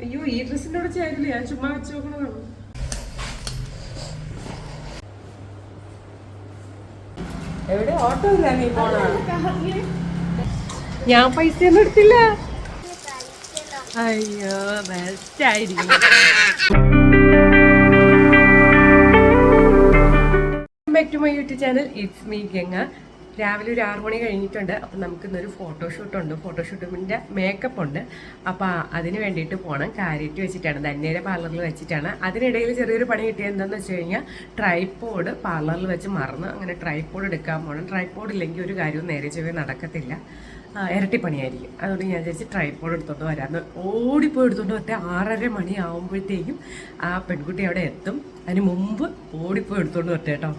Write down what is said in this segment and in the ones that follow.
അയ്യോ ഈ ഡ്രസ്സിന്റെ കൂടെ ചേരില്ല ഞാൻ ചുമ്മാ വെച്ച് നോക്കണതാണ്. എവിടെ? ഓട്ടോ ഇല്ല നീ പോണ ഞാൻ പൈസ ഒന്നും എടുത്തില്ല. അയ്യോ ബെസ്റ്റ് ആയിരിക്കും. Back to my YouTube channel it's me Ganga രാവിലെ ഒരു ആറു മണി കഴിഞ്ഞിട്ടുണ്ട്. അപ്പം നമുക്ക് ഇന്നൊരു ഫോട്ടോഷൂട്ട് ഉണ്ട്. ഫോട്ടോഷൂട്ടിന്റെ മേക്കപ്പ് ഉണ്ട്. അപ്പോൾ അതിന് വേണ്ടിയിട്ട് പോകണം കാര്യറ്റ് വെച്ചിട്ടാണ്. ധന്യയുടെ പാർലറിൽ വെച്ചിട്ടാണ്. അതിനിടയിൽ ചെറിയൊരു പണി കിട്ടിയത് എന്താണെന്ന് വെച്ച് കഴിഞ്ഞാൽ ട്രൈപ്പോഡ് പാർലറിൽ വെച്ച് മറന്ന് അങ്ങനെ ട്രൈപ്പോഡ് എടുക്കാൻ പോകണം ട്രൈപ്പോഡ് ഇല്ലെങ്കിൽ ഒരു കാര്യവും നേരെ ചെവേ നടക്കത്തില്ല. ഇരട്ടിപ്പണിയായിരിക്കും. അതുകൊണ്ട് ഞാൻ വിചാരിച്ച് ട്രൈപ്പോഡ് എടുത്തോണ്ട് വരാമെന്ന് ഓടിപ്പോയി എടുത്തോണ്ട് വരട്ടെ. ആറര മണി ആകുമ്പോഴത്തേക്കും ആ പെൺകുട്ടി അവിടെ എത്തും. അതിന് മുമ്പ് ഓടിപ്പോയി എടുത്തോണ്ട് വരട്ടെ കേട്ടോ.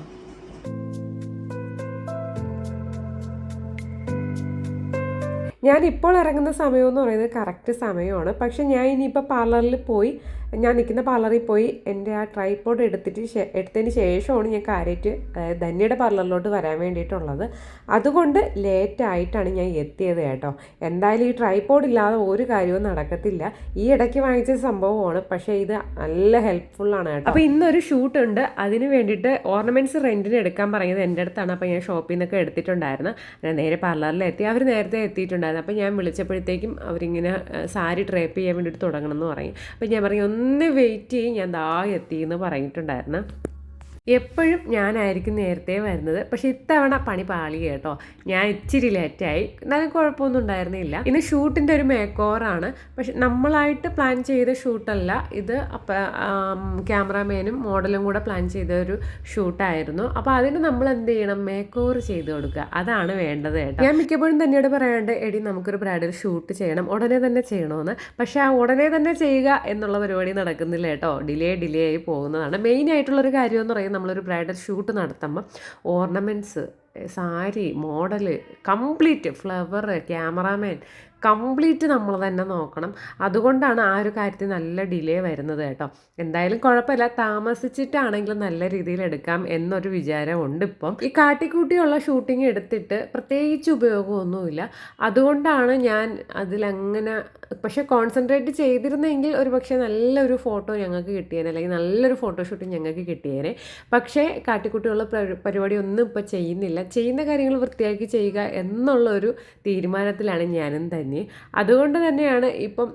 ഞാൻ ഇപ്പോൾ ഇറങ്ങുന്ന സമയം എന്ന് പറയുന്നത് കറക്റ്റ് സമയമാണ്. പക്ഷെ ഞാൻ ഇനിയിപ്പോൾ പാർലറിൽ പോയി ഞാൻ നിൽക്കുന്ന പാർലറിൽ പോയി എന്റെ ആ ട്രൈപ്പോഡ് എടുത്തിട്ട് എടുത്തതിന് ശേഷമാണ് ഞാൻ കാര്യമായിട്ട് ധന്യയുടെ പാർലറിലോട്ട് വരാൻ വേണ്ടിയിട്ടുള്ളത്. അതുകൊണ്ട് ലേറ്റ് ആയിട്ടാണ് ഞാൻ എത്തിയത് കേട്ടോ. എന്തായാലും ഈ ട്രൈപ്പോഡ് ഇല്ലാതെ ഒരു കാര്യവും നടക്കത്തില്ല. ഈ ഇടയ്ക്ക് വാങ്ങിച്ച സംഭവമാണ്. പക്ഷേ ഇത് നല്ല ഹെൽപ്ഫുള്ളാണ് കേട്ടോ. അപ്പോൾ ഇന്നൊരു ഷൂട്ട് ഉണ്ട്. അതിന് വേണ്ടിയിട്ട് ഓർണമെന്റ്സ് റെന്റിന് എടുക്കാൻ പറഞ്ഞത് എന്റെ അടുത്താണ്. അപ്പോൾ ഞാൻ ഷോപ്പിൽ നിന്നൊക്കെ എടുത്തിട്ടുണ്ടായിരുന്നു. ഞാൻ നേരെ പാർലറിലെത്തി അവർ നേരത്തെ എത്തിയിട്ടുണ്ടായിരുന്നു. അപ്പോൾ ഞാൻ വിളിച്ചപ്പോഴത്തേക്കും അവരിങ്ങനെ സാരി ഡ്രേപ്പ് ചെയ്യാൻ വേണ്ടിയിട്ട് തുടങ്ങണം എന്ന് പറയും അപ്പോൾ ഞാൻ പറയും ഒന്ന് വെയിറ്റ് ചെയ്യും. ഞാൻ ദാ എത്തി എന്ന് പറഞ്ഞിട്ടുണ്ടായിരുന്നു. എപ്പോഴും ഞാനായിരിക്കും നേരത്തെ വരുന്നത്. പക്ഷെ ഇത്തവണ പണി പാളി കേട്ടോ. ഞാൻ ഇച്ചിരി ലേറ്റായി എന്നാലും കുഴപ്പമൊന്നും ഉണ്ടായിരുന്നില്ല. ഇന്ന് ഷൂട്ടിന്റെ ഒരു മേക്ക് പക്ഷെ നമ്മളായിട്ട് പ്ലാൻ ചെയ്ത ഷൂട്ടല്ല. ഇത് ക്യാമറാമാനും മോഡലും കൂടെ പ്ലാൻ ചെയ്ത ഒരു ഷൂട്ടായിരുന്നു. അപ്പോൾ അതിന് നമ്മൾ എന്ത് ചെയ്യണം? മേക്ക് ചെയ്ത് കൊടുക്കുക. അതാണ് വേണ്ടത് കേട്ടോ. ഞാൻ മിക്കപ്പോഴും തന്നെയോട് പറയാണ്ട് എടി നമുക്കൊരു ബ്രൈഡൽ ഷൂട്ട് ചെയ്യണം. ഉടനെ തന്നെ ചെയ്യണമെന്ന് പക്ഷേ ആ ഉടനെ തന്നെ ചെയ്യുക എന്നുള്ള പരിപാടി നടക്കുന്നില്ല കേട്ടോ. ഡിലേ ഡിലേ ആയി പോകുന്നതാണ്. മെയിൻ ആയിട്ടുള്ളൊരു കാര്യം എന്ന് പറയുന്നത് നമ്മളൊരു ബ്രൈഡൽ ഷൂട്ട് നടത്തുമ്പോൾ ornaments sari model complete flower cameraman complete നമ്മൾ തന്നെ നോക്കണം. അതുകൊണ്ടാണ് ആ ഒരു കാര്യത്തിൽ നല്ല ഡിലേ വരുന്നത് കേട്ടോ. എന്തായാലും കുഴപ്പമില്ല. താമസിച്ചിട്ടാണെങ്കിലും നല്ല രീതിയിൽ എടുക്കാം എന്നൊരു വിചാരമുണ്ട് ഇപ്പം. ഈ കാട്ടിക്കൂട്ടിയുള്ള ഷൂട്ടിംഗ് എടുത്തിട്ട് പ്രത്യേകിച്ച് ഉപയോഗമൊന്നുമില്ല. അതുകൊണ്ടാണ് ഞാൻ അതിലങ്ങനെ പക്ഷെ കോൺസെൻട്രേറ്റ് ചെയ്തിരുന്നെങ്കിൽ ഒരു പക്ഷേ നല്ലൊരു ഫോട്ടോ ഞങ്ങൾക്ക് കിട്ടിയേനെ അല്ലെങ്കിൽ നല്ലൊരു ഫോട്ടോഷൂട്ട് ഞങ്ങൾക്ക് കിട്ടിയേനെ. പക്ഷേ കാട്ടിക്കുട്ടിയുള്ള പരിപാടി ഒന്നും ഇപ്പോൾ ചെയ്യുന്നില്ല. ചെയ്യുന്ന കാര്യങ്ങൾ വൃത്തിയാക്കി ചെയ്യുക എന്നുള്ള ഒരു തീരുമാനത്തിലാണ് ഞാനും തന്നെ അതുകൊണ്ട് തന്നെയാണ് ഇപ്പം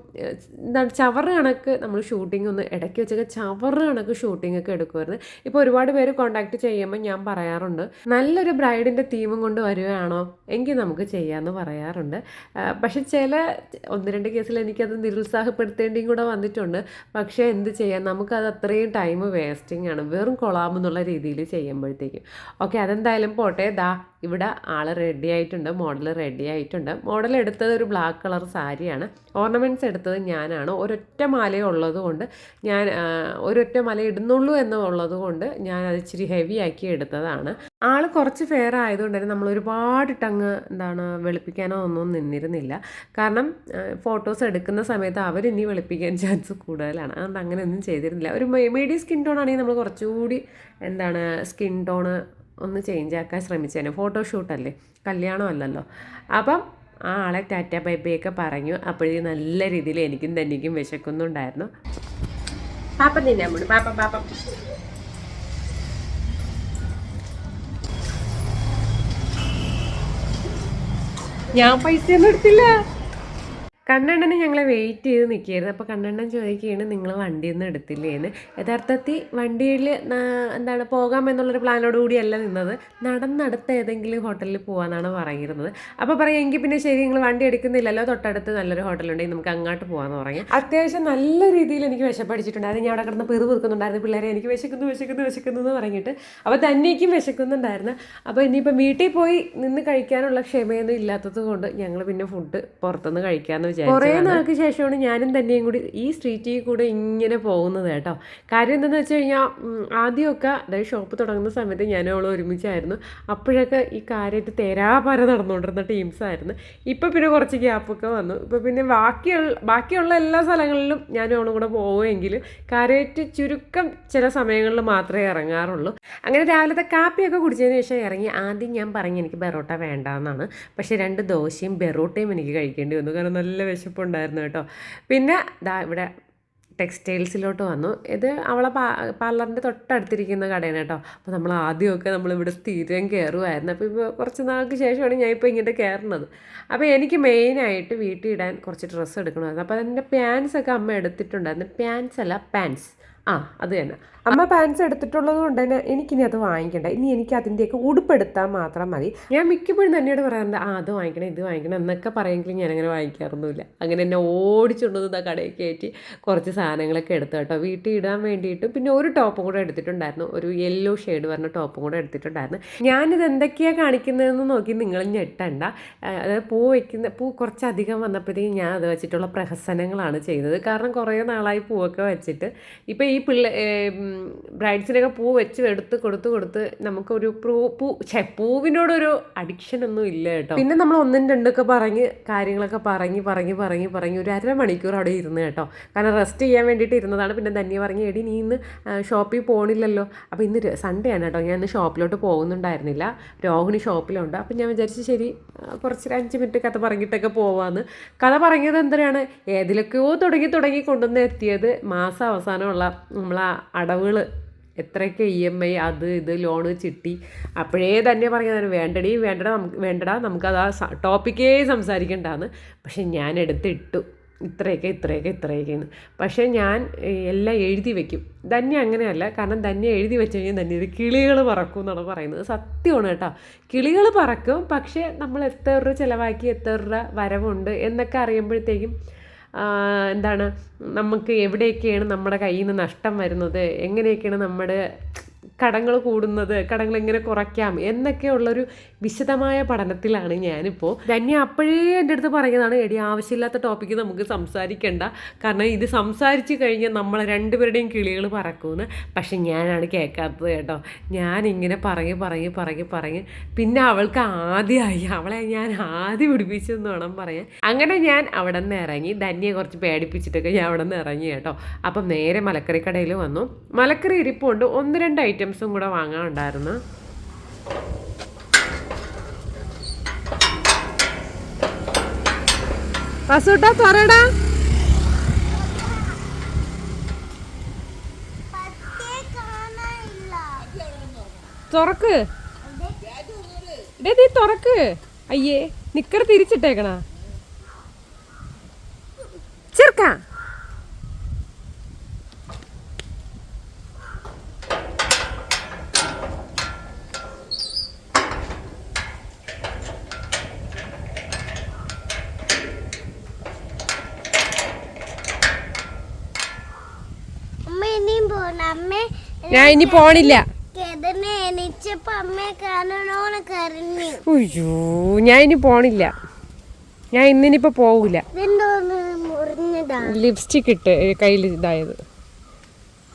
എന്താണ് ചവറ് കണക്ക് നമ്മൾ ഷൂട്ടിംഗ് ഒന്ന് ഇടയ്ക്ക് വെച്ചൊക്കെ ചവറ് കണക്ക് ഷൂട്ടിംഗ് ഒക്കെ എടുക്കുമായിരുന്നു ഇപ്പോൾ ഒരുപാട് പേര് കോണ്ടാക്ട് ചെയ്യുമ്പോൾ ഞാൻ പറയാറുണ്ട് നല്ലൊരു ബ്രൈഡിന്റെ തീമും കൊണ്ട് വരികയാണോ എങ്കിൽ നമുക്ക് ചെയ്യാമെന്ന് പറയാറുണ്ട്. പക്ഷെ ചില ഒന്ന് രണ്ട് കേസിൽ എനിക്കത് നിരുത്സാഹപ്പെടുത്തേണ്ടിയും കൂടെ വന്നിട്ടുണ്ട്. പക്ഷേ എന്ത് ചെയ്യാം നമുക്കത് അത്രയും ടൈം വേസ്റ്റിംഗ് ആണ്. വെറും കൊളാമെന്നുള്ള രീതിയിൽ ചെയ്യുമ്പോഴത്തേക്കും. ഓക്കെ അതെന്തായാലും പോട്ടെ. ദാ ഇവിടെ ആൾ റെഡി ആയിട്ടുണ്ട് മോഡൽ റെഡി ആയിട്ടുണ്ട്. മോഡൽ എടുത്തത് ഒരു ബ്ലാക്ക് കളർ സാരിയാണ്. ഓർണമെന്റ്സ് എടുത്തത് ഞാനാണ്. ഒരൊറ്റ മാലയേ ഉള്ളത് കൊണ്ട് ഞാൻ ഒരൊറ്റ മല ഇടുന്നുള്ളൂ എന്നുള്ളത് കൊണ്ട് ഞാൻ അത് ഇച്ചിരി ഹെവി ആക്കി എടുത്തതാണ്. ആൾ കുറച്ച് ഫെയർ ആയതുകൊണ്ട് തന്നെ നമ്മൾ ഒരുപാട് ടങ്ങ് എന്താണ് വെളുപ്പിക്കാനോ ഒന്നും നിന്നിരുന്നില്ല. കാരണം ഫോട്ടോസ് എടുക്കുന്ന സമയത്ത് അവർ ഇനി വെളുപ്പിക്കാൻ ചാൻസ് കൂടുതലാണ്. അതുകൊണ്ട് അങ്ങനെയൊന്നും ചെയ്തിരുന്നില്ല. ഒരു മീഡിയം സ്കിൻ ടോൺ ആണെങ്കിൽ നമ്മൾ കുറച്ചുകൂടി എന്താണ് സ്കിൻ ടോണ് ഒന്ന് ചേഞ്ച് ആക്കാൻ ശ്രമിച്ചേനെ ഫോട്ടോഷൂട്ടല്ലേ കല്യാണം അല്ലല്ലോ. അപ്പം ആ ആളെ ടാറ്റ ബൈ ബൈ പറഞ്ഞു. അപ്പോഴേ നല്ല രീതിയിൽ എനിക്കും തന്നെയും വിശക്കുന്നുണ്ടായിരുന്നു. പാപ്പ തിന്നാൻ പോണു പാപ്പ പാപ്പ. ഞാൻ പൈസ ഒന്നും എടുത്തില്ല. കണ്ണണ്ണന് ഞങ്ങളെ വെയിറ്റ് ചെയ്ത് നിൽക്കുകയായിരുന്നു. അപ്പോൾ കണ്ണണ്ണൻ ചോദിക്കുകയാണ് നിങ്ങൾ വണ്ടിയൊന്നും എടുത്തില്ലേന്ന്? യഥാർത്ഥത്തിൽ വണ്ടിയിൽ എന്താണ് പോകാം എന്നുള്ളൊരു പ്ലാനോട് കൂടിയല്ല നിന്നത്. നടന്നടുത്ത ഏതെങ്കിലും ഹോട്ടലിൽ പോകാമെന്നാണ് പറയുന്നത്. അപ്പോൾ പറയാം എങ്കിൽ പിന്നെ ശരി നിങ്ങൾ വണ്ടി എടുക്കുന്നില്ലല്ലോ. തൊട്ടടുത്ത് നല്ലൊരു ഹോട്ടലുണ്ടെങ്കിൽ നമുക്ക് അങ്ങോട്ട് പോകാമെന്ന് പറഞ്ഞു അത്യാവശ്യം നല്ല രീതിയിൽ എനിക്ക് വിശപ്പടിച്ചിട്ടുണ്ടായിരുന്നു ഞാൻ അവിടെ കിടന്ന് പെറു പെറുക്കുന്നുണ്ടായിരുന്നു. പിള്ളേരെ എനിക്ക് വിശക്കുന്നു വിശക്കുന്നു വിശക്കുന്നു എന്ന് പറഞ്ഞിട്ട്. അപ്പോൾ തന്നേക്കും വിശക്കുന്നുണ്ടായിരുന്നു. അപ്പോൾ ഇനിയിപ്പോൾ വീട്ടിൽ പോയി നിന്ന് കഴിക്കാനുള്ള ക്ഷമയൊന്നും ഇല്ലാത്തത് കൊണ്ട് ഞങ്ങൾ പിന്നെ ഫുഡ് പുറത്തുനിന്ന് കഴിക്കാമെന്ന് കുറേ നാൾക്ക് ശേഷമാണ് ഞാനും തന്നെയും കൂടി ഈ സ്ട്രീറ്റിൽ കൂടെ ഇങ്ങനെ പോകുന്നത് കേട്ടോ. കാര്യം എന്താണെന്ന് വെച്ച് കഴിഞ്ഞാൽ ആദ്യമൊക്കെ അതായത് ഷോപ്പ് തുടങ്ങുന്ന സമയത്ത് ഞാനും അവളും ഒരുമിച്ചായിരുന്നു. അപ്പോഴൊക്കെ ഈ കാര്യമായിട്ട് തേരാപാര നടന്നുകൊണ്ടിരുന്ന ടീംസായിരുന്നു ഇപ്പോൾ പിന്നെ കുറച്ച് ഗ്യാപ്പൊക്കെ വന്നു. ഇപ്പോൾ പിന്നെ ബാക്കിയുള്ള ബാക്കിയുള്ള എല്ലാ സ്ഥലങ്ങളിലും ഞാനും അവളും കൂടെ പോവുമെങ്കിൽ കാര്യമായിട്ട് ചുരുക്കം ചില സമയങ്ങളിൽ മാത്രമേ ഇറങ്ങാറുള്ളൂ. അങ്ങനെ രാവിലത്തെ കാപ്പിയൊക്കെ കുടിച്ചതിന് ശേഷം ഇറങ്ങി. ആദ്യം ഞാൻ പറഞ്ഞു എനിക്ക് ബെറോട്ട വേണ്ടാന്നാണ്. പക്ഷേ രണ്ട് ദോശയും ബെറോട്ടയും എനിക്ക് കഴിക്കേണ്ടി വന്നു. കാരണം നല്ല വിശപ്പുണ്ടായിരുന്നു കേട്ടോ. പിന്നെ ദാ ഇവിടെ ടെക്സ്റ്റൈൽസിലോട്ട് വന്നു. ഇത് അവളെ പാ പാർലറിന്റെ തൊട്ടടുത്തിരിക്കുന്ന കടയാണ് കേട്ടോ. അപ്പോൾ നമ്മൾ ആദ്യമൊക്കെ നമ്മളിവിടെ സ്ഥിരം കയറുമായിരുന്നു. അപ്പോൾ ഇപ്പോൾ കുറച്ച് നാൾക്ക് ശേഷമാണ് ഞാൻ ഇപ്പോൾ ഇങ്ങോട്ട് കയറുന്നത്. അപ്പോൾ എനിക്ക് മെയിനായിട്ട് വീട്ടിൽ ഇടാൻ കുറച്ച് ഡ്രസ്സ് എടുക്കണമായിരുന്നു. അപ്പോൾ അതിന്റെ പാൻസൊക്കെ അമ്മ എടുത്തിട്ടുണ്ടായിരുന്നു. പാൻസ് അല്ല പാൻസ് ആ അത് തന്നെ. അമ്മ പാൻസ് എടുത്തിട്ടുള്ളത് കൊണ്ട് തന്നെ എനിക്കിനി അത് വാങ്ങിക്കണ്ട. ഇനി എനിക്ക് അതിന്റെയൊക്കെ ഉടുപ്പെടുത്താൻ മാത്രം മതി. ഞാൻ മിക്കപ്പോഴും തന്നെയോട് പറയാറുണ്ട് ആ അത് വാങ്ങിക്കണം ഇത് വാങ്ങിക്കണം എന്നൊക്കെ പറയുമെങ്കിലും ഞാനങ്ങനെ വാങ്ങിക്കാറൊന്നുമില്ല. അങ്ങനെ എന്നെ ഓടിച്ചുകൊണ്ടത് ആ കടയിൽ കയറ്റി കുറച്ച് സാധനങ്ങളൊക്കെ എടുത്തു കേട്ടോ. വീട്ടിൽ ഇടാൻ വേണ്ടിയിട്ട് പിന്നെ ഒരു ടോപ്പും കൂടെ എടുത്തിട്ടുണ്ടായിരുന്നു. ഒരു യെല്ലോ ഷെയ്ഡ് പറഞ്ഞ ടോപ്പും കൂടെ എടുത്തിട്ടുണ്ടായിരുന്നു. ഞാനിത് എന്തൊക്കെയാണ് കാണിക്കുന്നതെന്ന് നോക്കി നിങ്ങൾ ഞെട്ടണ്ട. അതായത് പൂ വയ്ക്കുന്ന പൂ കുറച്ചധികം വന്നപ്പോഴത്തേക്കും ഞാൻ അത് വെച്ചിട്ടുള്ള പ്രഹസനങ്ങളാണ് ചെയ്തത്. കാരണം കുറേ നാളായി പൂവൊക്കെ വെച്ചിട്ട്. ഇപ്പോൾ ഈ പിള്ളേ ബ്രൈഡ്സിനൊക്കെ പൂ വെച്ച് എടുത്ത് കൊടുത്ത് കൊടുത്ത് നമുക്കൊരു പൂ പൂ ഛെ പൂവിനോടൊരു അഡിക്ഷൻ ഒന്നും ഇല്ല കേട്ടോ. പിന്നെ നമ്മൾ ഒന്നും രണ്ടൊക്കെ പറഞ്ഞ് കാര്യങ്ങളൊക്കെ പറഞ്ഞ് പറഞ്ഞ് പറഞ്ഞ് പറഞ്ഞ് ഒരു അരമണിക്കൂർ അവിടെ ഇരുന്ന് കേട്ടോ. കാരണം റെസ്റ്റ് ചെയ്യാൻ വേണ്ടിയിട്ട് ഇരുന്നതാണ്. പിന്നെ ധന്യ പറഞ്ഞ് എടി നീ ഇന്ന് ഷോപ്പിൽ പോകണില്ലല്ലോ അപ്പോൾ ഇന്ന് സൺഡേ ആണ് കേട്ടോ. ഞാൻ ഇന്ന് ഷോപ്പിലോട്ട് പോകുന്നുണ്ടായിരുന്നില്ല. രോഹിണി ഷോപ്പിലുണ്ട് അപ്പം ഞാൻ വിചാരിച്ചു ശരി കുറച്ച് അഞ്ച് മിനിറ്റ് കഥ പറഞ്ഞിട്ടൊക്കെ പോവാന്ന്. കഥ പറഞ്ഞത് എന്തിനാണ്? ഏതിലൊക്കെയോ തുടങ്ങി തുടങ്ങി കൊണ്ടുവന്ന് എത്തിയത് മാസം അവസാനമുള്ള നമ്മളാ അടവുകൾ എത്രയൊക്കെ ഇ എം ഐ അത് ഇത് ലോണ് ചിട്ടി. അപ്പോഴേ തന്നെ പറയുന്നതാണ് വേണ്ടടി വേണ്ടട നമുക്ക് വേണ്ടടാ നമുക്കത് ആ ടോപ്പിക്കേ സംസാരിക്കേണ്ടതാണ് പക്ഷെ ഞാൻ എടുത്തിട്ടു ഇത്രയൊക്കെ ഇത്രയൊക്കെ ഇത്രയൊക്കെയാണ് പക്ഷേ ഞാൻ എല്ലാം എഴുതി വെക്കും. ധന്യ അങ്ങനെയല്ല. കാരണം ധന്യ എഴുതി വെച്ച് കഴിഞ്ഞാൽ ധന്യ ഇത് കിളികൾ പറക്കും എന്നാണ് പറയുന്നത്. സത്യമാണ് കേട്ടോ. കിളികൾ പറക്കും പക്ഷേ നമ്മൾ എത്ര രൂപ ചിലവാക്കി എത്ര രൂപ വരവുണ്ട് എന്നൊക്കെ അറിയുമ്പോഴത്തേക്കും ആ, എന്താണ് നമുക്ക് എവിടെയൊക്കെയാണ് നമ്മുടെ കയ്യിൽ നിന്ന് നഷ്ടം വരുന്നത്? എങ്ങനെയൊക്കെയാണ് നമ്മുടെ കടങ്ങൾ കൂടുന്നത് കടങ്ങൾ എങ്ങനെ കുറയ്ക്കാം എന്നൊക്കെയുള്ളൊരു വിശദമായ പഠനത്തിലാണ് ഞാനിപ്പോൾ ധന്യ അപ്പോഴേ എന്റെ അടുത്ത് പറയുന്നതാണ് എടി ആവശ്യമില്ലാത്ത ടോപ്പിക്ക് നമുക്ക് സംസാരിക്കേണ്ട. കാരണം ഇത് സംസാരിച്ച് കഴിഞ്ഞാൽ നമ്മൾ രണ്ടുപേരുടെയും കിളികൾ പറക്കുമെന്ന് പക്ഷെ ഞാനാണ് കേൾക്കാത്തത് കേട്ടോ. ഞാനിങ്ങനെ പറഞ്ഞ് പറഞ്ഞ് പറഞ്ഞ് പറഞ്ഞ് പിന്നെ അവൾക്ക് ആദ്യമായി അവളെ ഞാൻ ആദ്യം പിടിപ്പിച്ചെന്ന് വേണം പറയാൻ. അങ്ങനെ ഞാൻ അവിടെ നിന്ന് ഇറങ്ങി. ധന്യെ കുറച്ച് പേടിപ്പിച്ചിട്ടൊക്കെ ഞാൻ അവിടെ നിന്ന് ഇറങ്ങി കേട്ടോ. അപ്പം നേരെ മലക്കറി കടയിൽ വന്നു. മലക്കറി ഇരിപ്പുണ്ട്. ഒന്ന് രണ്ട് ഐറ്റംസും കൂടെ വാങ്ങാനുണ്ടായിരുന്നു. റസൂട്ടാ തുറടാ തുറക്ക്. ഡേ നീ തുറക്ക്. അയ്യേ നിക്കർ തിരിച്ചിട്ടേക്കണ. ചെറുക്ക അമ്മ ഇനിയും പോണ അമ്മ ഞാൻ ഇനി പോണില്ല. അയ്യോ ഞാൻ ഇനി പോണില്ല. ഞാൻ ഇന്നിനിപ്പോ പോവില്ല ലിപ്സ്റ്റിക് ഇട്ട് കയ്യിൽ ഇതായത്.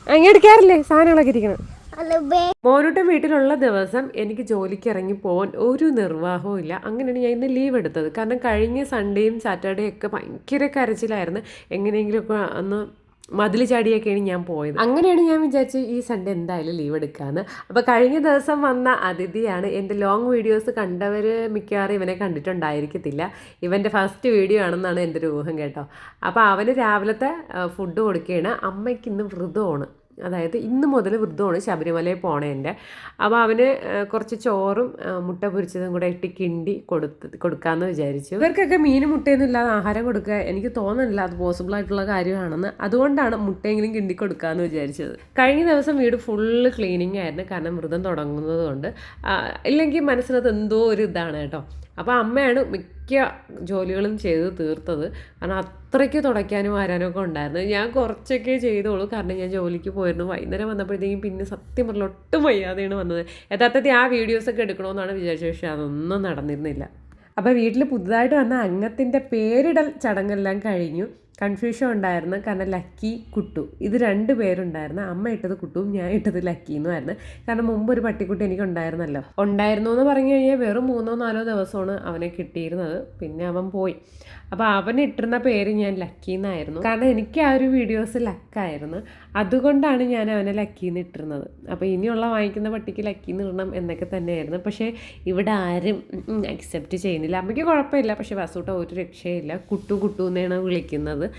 അങ്ങനെ എടുക്കാറില്ലേ സാധനങ്ങളൊക്കെ ഇരിക്കണം. അല്ല വീട്ടിലുള്ള ദിവസം എനിക്ക് ജോലിക്ക് ഇറങ്ങി പോകാൻ ഒരു നിർവാഹവും ഇല്ല. അങ്ങനെയാണ് ഞാൻ ഇന്ന് ലീവ് എടുത്തത്. കാരണം കഴിഞ്ഞ സൺഡേയും സാറ്റർഡേയും ഒക്കെ ഭയങ്കര കരച്ചിലായിരുന്നു. എങ്ങനെയെങ്കിലുമൊക്കെ അന്ന് മതിൽ ചാടിയൊക്കെയാണ് ഞാൻ പോയത്. അങ്ങനെയാണ് ഞാൻ വിചാരിച്ചത് ഈ സൺഡേ എന്തായാലും ലീവ് എടുക്കാമെന്ന് അപ്പോൾ കഴിഞ്ഞ ദിവസം വന്ന അതിഥിയാണ്. എന്റെ ലോങ് വീഡിയോസ് കണ്ടവർ മിക്കവാറും ഇവനെ കണ്ടിട്ടുണ്ടായിരിക്കത്തില്ല. ഇവന്റെ ഫസ്റ്റ് വീഡിയോ ആണെന്നാണ് എന്റെ ഒരു ഊഹം കേട്ടോ. അപ്പോൾ അവന് രാവിലത്തെ ഫുഡ് കൊടുക്കുകയാണ് അമ്മയ്ക്ക് ഇന്ന് വ്രതമാണ്. അതായത് ഇന്ന് മുതൽ വൃദ്ധമാണ് ശബരിമലയിൽ പോണേന്റെ അപ്പോൾ അവന് കുറച്ച് ചോറും മുട്ട പൊരിച്ചതും കൂടെ ഇട്ട് കിണ്ടി കൊടുത്ത് കൊടുക്കാമെന്ന് വിചാരിച്ചു. ഇവർക്കൊക്കെ മീൻ മുട്ടയൊന്നും ഇല്ലാതെ ആഹാരം കൊടുക്കുക എനിക്ക് തോന്നുന്നില്ല അത് പോസിബിൾ ആയിട്ടുള്ള കാര്യമാണെന്ന്. അതുകൊണ്ടാണ് മുട്ടയെങ്കിലും കിണ്ടി കൊടുക്കാമെന്ന് വിചാരിച്ചത്. കഴിഞ്ഞ ദിവസം വീട് ഫുള്ള് ക്ലീനിങ് ആയിരുന്നു. കാരണം വ്രതം തുടങ്ങുന്നത് കൊണ്ട്. ഇല്ലെങ്കിൽ മനസ്സിനകത്ത് എന്തോ ഒരു ഇതാണ് കേട്ടോ. അപ്പോൾ അമ്മയാണ് മിക്ക ജോലികളും ചെയ്ത് തീർത്തത്. കാരണം അത്രയ്ക്ക് തുടയ്ക്കാനും വരാനൊക്കെ ഉണ്ടായിരുന്നു. ഞാൻ കുറച്ചൊക്കെ ചെയ്തോളൂ. കാരണം ഞാൻ ജോലിക്ക് പോയിരുന്നു. വൈകുന്നേരം വന്നപ്പോഴത്തേക്കും പിന്നെ സത്യം പറഞ്ഞാൽ ഒട്ടും വയ്യാതെയാണ് വന്നത്. യഥാർത്ഥത്തിൽ ആ വീഡിയോസൊക്കെ എടുക്കണമെന്നാണ് വിചാരിച്ചത്. പക്ഷേ അതൊന്നും നടന്നിരുന്നില്ല. അപ്പോൾ വീട്ടിൽ പുതുതായിട്ട് വന്ന അംഗത്തിന്റെ പേരിടൽ ചടങ്ങെല്ലാം കഴിഞ്ഞു. കൺഫ്യൂഷൻ ഉണ്ടായിരുന്നു. കാരണം ലക്കി കുട്ടു. ഇത് രണ്ട് പേരുണ്ടായിരുന്നു. അമ്മ ഇട്ടത് കുട്ടുവും ഞാൻ ഇട്ടത് ലക്കി എന്നുമായിരുന്നു കാരണം മുമ്പ് ഒരു പട്ടിക്കുട്ടി എനിക്ക് ഉണ്ടായിരുന്നല്ലോ ഉണ്ടായിരുന്നു എന്ന് പറഞ്ഞു കഴിഞ്ഞാൽ വെറും മൂന്നോ നാലോ ദിവസമാണ് അവനെ കിട്ടിയിരുന്നത്. പിന്നെ അവൻ പോയി. അപ്പോൾ അവൻ ഇട്ടിരുന്ന പേര് ഞാൻ ലക്കി എന്നായിരുന്നു. കാരണം എനിക്ക് ആ ഒരു വീഡിയോസ് ലക്കായിരുന്നു അതുകൊണ്ടാണ് ഞാൻ അവനെ ലക്കി എന്ന് ഇട്ടിരുന്നത്. അപ്പോൾ ഇനിയുള്ള വാങ്ങിക്കുന്ന പട്ടിക്ക് ലക്കി എന്ന് ഇടണം എന്നൊക്കെ തന്നെയായിരുന്നു. പക്ഷേ ഇവിടെ ആരും അക്സെപ്റ്റ് ചെയ്യുന്നില്ല. അമ്മയ്ക്ക് കുഴപ്പമില്ല. പക്ഷേ വസൂട്ട ഒരു രക്ഷയില്ല. കുട്ടു കുട്ടു എന്നാണ് വിളിക്കുന്നത്.